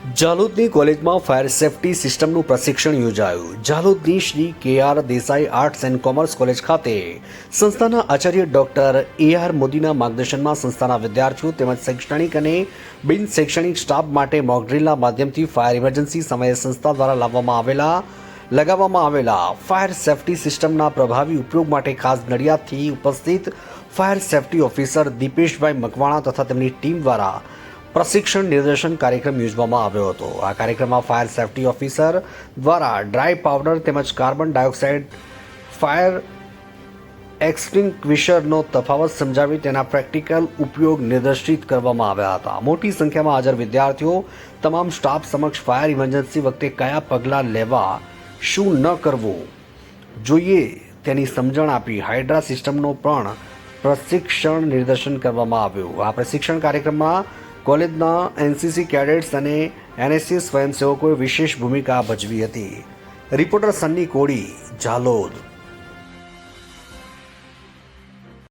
જાલોદની કોલેજમાં fire safety સિસ્ટમનું પ્રશિક્ષણ યોજાયું. જાલોદની Shri K R Desai arts and commerce college ખાતે સંસ્થાના આચાર્ય ડોક્ટર એ આર મોદીના માર્ગદર્શનમાં સંસ્થાના વિદ્યાર્થીઓ તેમજ શૈક્ષણિક અને બિન શૈક્ષણિક સ્ટાફ માટે મોકડ્રીલના માધ્યમથી ફાયર ઇમરજન્સી સમયે સંસ્થા દ્વારા લાવવામાં આવેલા, લગાવવામાં આવેલા ફાયર સેફટી સિસ્ટમના પ્રભાવી ઉપયોગ માટે ખાસ નડિયાદથી ઉપસ્થિત fire safety officer Dipeshbhai Makwana તથા તેમની ટીમ દ્વારા પ્રશિક્ષણ નિર્દેશન કાર્યક્રમ યોજવામાં આવ્યો હતો. આ કાર્યક્રમમાં ફાયર સેફટી ઓફિસર દ્વારા ડ્રાય પાવડર તેમજ કાર્બન ડાયોક્સાઇડ ફાયર એક્સટિંક્વિશરનો તફાવત સમજાવી તેના પ્રેક્ટિકલ ઉપયોગ નિર્દેશિત કરવામાં આવ્યા હતા. મોટી સંખ્યામાં હાજર વિદ્યાર્થીઓ, તમામ સ્ટાફ સમક્ષ ફાયર ઇમરજન્સી વખતે કયા પગલાં લેવા, શું ન કરવું જોઈએ તેની સમજણ આપી હાઇડ્રા સિસ્ટમનો પણ પ્રશિક્ષણ નિર્દેશન કરવામાં આવ્યું. આ પ્રશિક્ષણ કાર્યક્રમમાં કોલેજના એનસીસી કેડેટ્સ અને એનએસસી સ્વયંસેવકોએ વિશેષ ભૂમિકા ભજવી હતી. રિપોર્ટર સન્ની કોડી જાલોદ